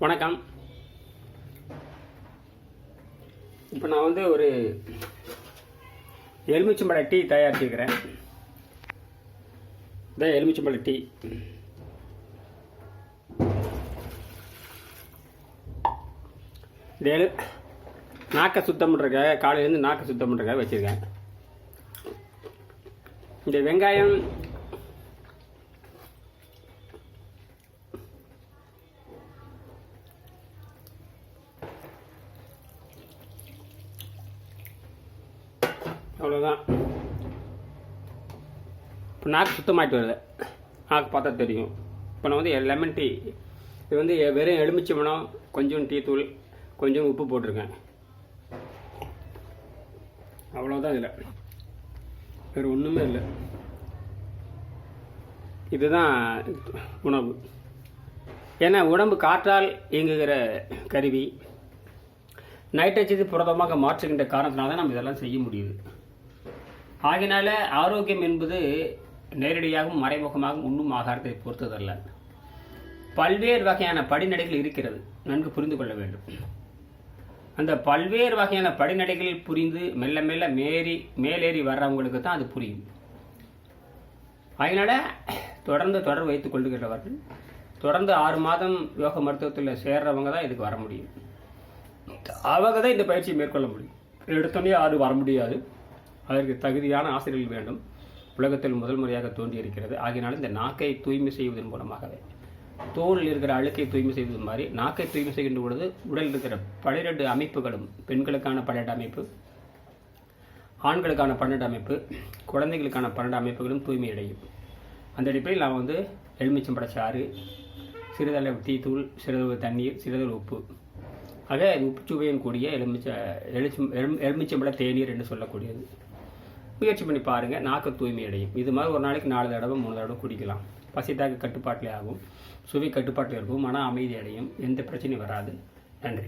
வணக்கம். இப்போ நான் வந்து ஒரு எலுமிச்சம்பழ டீ தயாரிச்சிருக்கிறேன். இதான் எலுமிச்சம்பழ டீ. இந்த எலு நாக்கை சுத்தம் பண்ணுறக்க காலையிலேருந்து நாக்கை சுத்தம் பண்ணுறக்க வச்சுருக்கேன். இந்த வெங்காயம் அவ்வளோதான் இப்போ நாக்கு சுத்தமாயிட்டு வருது. நாக்கு பார்த்தா தெரியும். இப்போ நான் வந்து லெமன் டீ இது வந்து வெறும் எலுமிச்சம்பழம் கொஞ்சம் டீ தூள் கொஞ்சம் உப்பு போட்டிருக்கேன். அவ்வளோதான் இதில். வேறு ஒன்றுமே இல்லை. இதுதான் உணவு. ஏன்னா உடம்பு காற்றால் இயங்குகிற கருவி. நைட்ரஜத்து புரதமாக மாற்றுகின்ற காரணத்தினால தான் நம்ம இதெல்லாம் செய்ய முடியுது. ஆகினால ஆரோக்கியம் என்பது நேரடியாகவும் மறைமுகமாகவும் உண்ணும் ஆகாரத்தை பொறுத்ததல்ல. பல்வேறு வகையான படிநடைகள் இருக்கிறது. நன்கு புரிந்து கொள்ள வேண்டும். அந்த பல்வேறு வகையான படிநடைகள் புரிந்து மெல்ல மெல்ல மேறி மேலேறி வர்றவங்களுக்கு தான் அது புரியும். அதனால தொடர்ந்து தொடர் வைத்துக் கொள்ளுகிறவர்கள் தொடர்ந்து ஆறு மாதம் யோக மருத்துவத்தில் சேர்றவங்க தான் இதுக்கு வர முடியும். அவங்க தான் இந்த பயிற்சியை மேற்கொள்ள முடியும். எடுத்தோடனே யாரும் வர முடியாது. அதற்கு தகுதியான ஆசிரியர்கள் வேண்டும். உலகத்தில் முதல் முறையாக தோன்றியிருக்கிறது. ஆகினாலும் இந்த நாக்கை தூய்மை செய்வதன் மூலமாகவே. தோலில் இருக்கிற அழுக்கை தூய்மை செய்வது மாதிரி நாக்கை தூய்மை செய்கின்ற பொழுது உடலில் இருக்கிற பன்னிரெண்டு அமைப்புகளும் பெண்களுக்கான பன்னெண்டு அமைப்பு ஆண்களுக்கான பன்னெண்டு அமைப்பு குழந்தைகளுக்கான பன்னெண்டு அமைப்புகளும் தூய்மை அடையும். அந்த அடிப்படையில் நான் வந்து எலுமிச்சம்பழச்சாறு சிறிதளவு தீத்தூள் சிறிதளவு தண்ணீர் சிறிதளவு உப்பு. ஆக இது உப்புச்சுவையின் கூடிய எலுமிச்ச எலுமிச்சம் எலும் எலுமிச்சம்பட தேநீர் என்று சொல்லக்கூடியது. முயற்சி பண்ணி பாருங்கள் நாக்கு தூய்மை அடையும். இது மாதிரி ஒரு நாளைக்கு நாலு தடவை மூணு தடவை குடிக்கலாம். பசித்தாக்கு கட்டுப்பாட்டிலே ஆகும். சுவை கட்டுப்பாட்டில் இருக்கும். மன அமைதி அடையும். எந்த பிரச்சனையும் வராது. நன்றி.